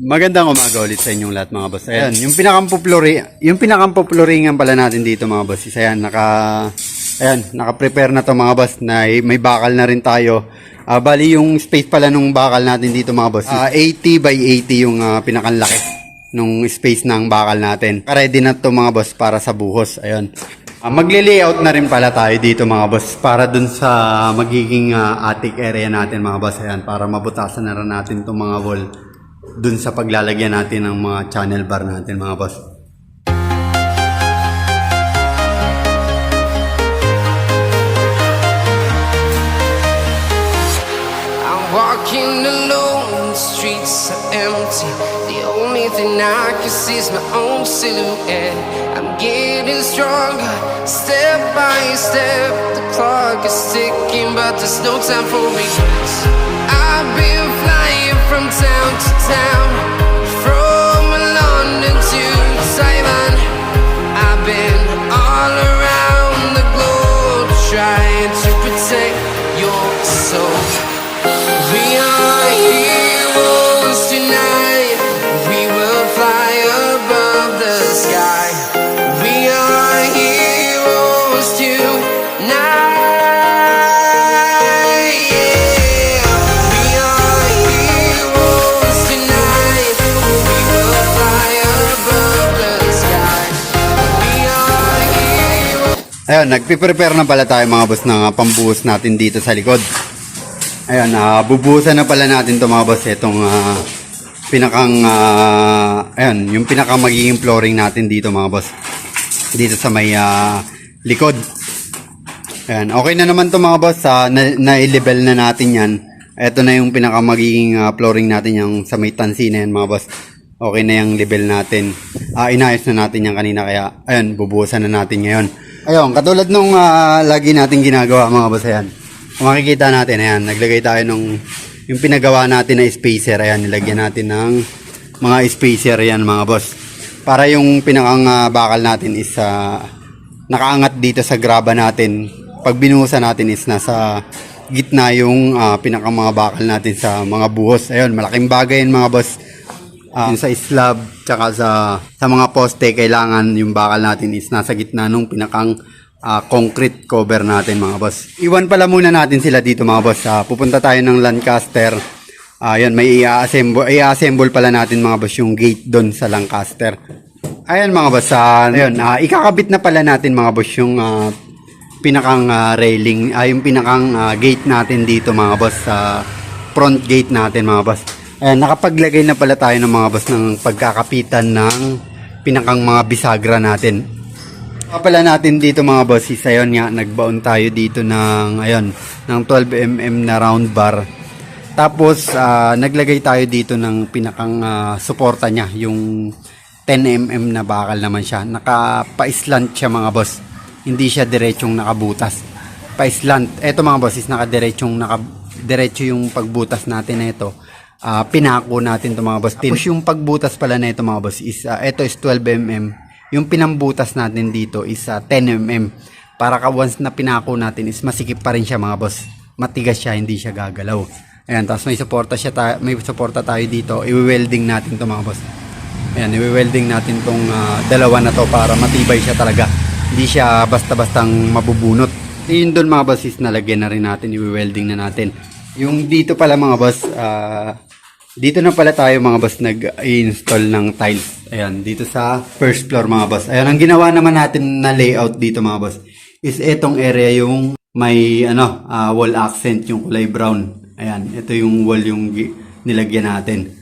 Magandang umaga ulit sa inyong lahat mga boss. Ayan, yung pinakampopulori, yung pinakampopuluringan pala natin dito mga boss. Is ayan, naka ayan, naka-prepare na to mga boss na may bakal na rin tayo. Ah, bali yung space pala nung bakal natin dito mga boss. Ah, 80 by 80 yung uh, pinakanlaki nung space ng bakal natin. Ready na to mga boss para sa buhos. Ayun. Ah, magle-layout na rin pala tayo dito mga boss para dun sa magiging ah, attic area natin mga boss. Ayan, para mabutasan na rin natin itong mga wall dun sa paglalagyan natin ng mga channel bar natin mga boss. I'm walking alone, the streets are empty. The only thing I can see is my own silhouette. I'm getting stronger, step by step. The clock is ticking, but there's no time for regrets. Trying to protect your soul. We are heroes Ayun, nagpiprepare na pala tayo mga boss ng ah, pambuhos natin dito sa likod. Ayun, uh, bubuhusan na pala natin to mga boss itong ah, pinakang ah, ayun, yung pinaka magiging flooring natin dito mga boss. Dito sa may ah, likod. Ayan, okay na naman to mga boss, na, na-level na natin yan. Ito na yung pinaka magiging ah, flooring natin yung sa may tansi na yan mga boss. Okay na yung level natin. Ah, inayos na natin yan kanina kaya ayun, bubuhusan na natin ngayon. Ayun, katulad nung ah, lagi natin ginagawa mga boss ayan. Kung makikita natin ayan, naglagay tayo nung yung pinagawa natin na spacer ayan, nilagyan natin ng mga spacer yan mga boss. Para yung pinakang ah, bakal natin is ah, nakaangat dito sa graba natin. Pag binuhusan natin is nasa gitna yung ah, pinakang mga bakal natin sa mga buhos. Ayun, malaking bagay yun mga boss. Ah, sa slab, tsaka sa, sa mga poste, kailangan yung bakal natin is nasa gitna nung pinakang ah, concrete cover natin mga boss. Iwan pala muna natin sila dito mga boss. Ah, pupunta tayo ng Lancaster. Ayun, may i-assemble, i-assemble pala natin mga boss yung gate doon sa Lancaster. Ayan mga boss, ah, ayun, ah, ikakabit na pala natin mga boss yung ah, pinakang ah, railing, ay yung pinakang ah, gate natin dito mga boss sa front gate natin mga boss. Ayan, nakapaglagay na pala tayo ng mga boss ng pagkakapitan ng pinakang mga bisagra natin. Mga pala natin dito mga boss is ayun nga, nagbaon tayo dito ng, ayun, ng 12mm na round bar. Tapos, ah, naglagay tayo dito ng pinakang ah, suporta niya, yung 10mm na bakal naman siya. Naka-pa-slant siya mga boss. Hindi siya diretsong nakabutas. Pa-slant. Eto mga boss is naka-diretsong naka diretso yung pagbutas natin na Ah, pinako natin to mga boss. Tapos yung pagbutas pala na ito mga boss is ah, ito is 12mm. Yung pinambutas natin dito is ah, 10mm. Para ka once na pinako natin is masikip pa rin siya mga boss. Matigas siya, hindi siya gagalaw. Ayan, tapos may suporta siya ta- may suporta tayo dito. I-welding natin to mga boss. Ayan, i-welding natin tong ah, dalawa na to para matibay siya talaga. Hindi siya basta-bastang mabubunot. Yun doon mga boss is nalagyan na rin natin, i-welding na natin. Yung dito pala mga boss, ah, dito na pala tayo mga boss nag-install ng tiles. Ayan, dito sa first floor mga boss. Ayan, ang ginawa naman natin na layout dito mga boss is etong area yung may ano, ah, wall accent yung kulay brown. Ayan, ito yung wall yung nilagyan natin.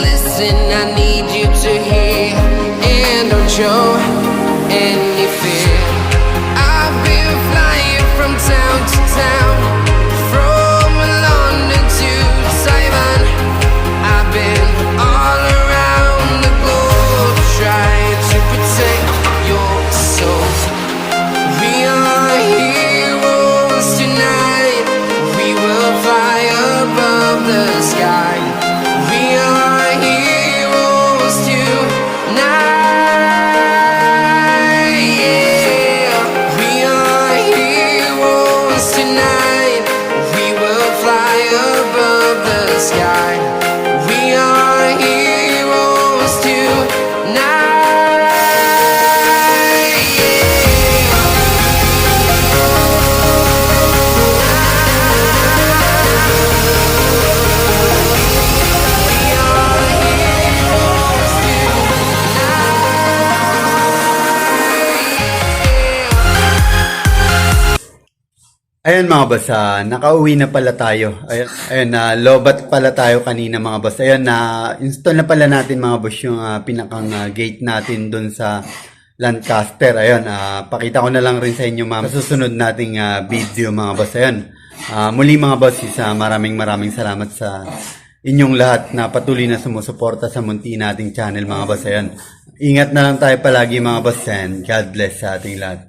Listen, I need you to hear, and don't show any fear. I've been flying from town to town, from London to Taiwan. I've been all around the globe trying to protect your soul. We are heroes tonight. We will fly above the sky. Ayun mga boss, ah, nakauwi na pala tayo. Ayun, ayun na lobat pala tayo kanina mga boss. Ayun na install na pala natin mga boss yung ah, pinakang ah, gate natin doon sa Lancaster. Ayun, ah, pakita ko na lang rin sa inyo mga susunod nating ah, video mga boss. Ayun. Ah, muli mga boss, isa maraming maraming salamat sa inyong lahat na patuloy na sumusuporta sa munti nating channel mga boss. Ayun. Ingat na lang tayo palagi mga boss and God bless sa ating lahat.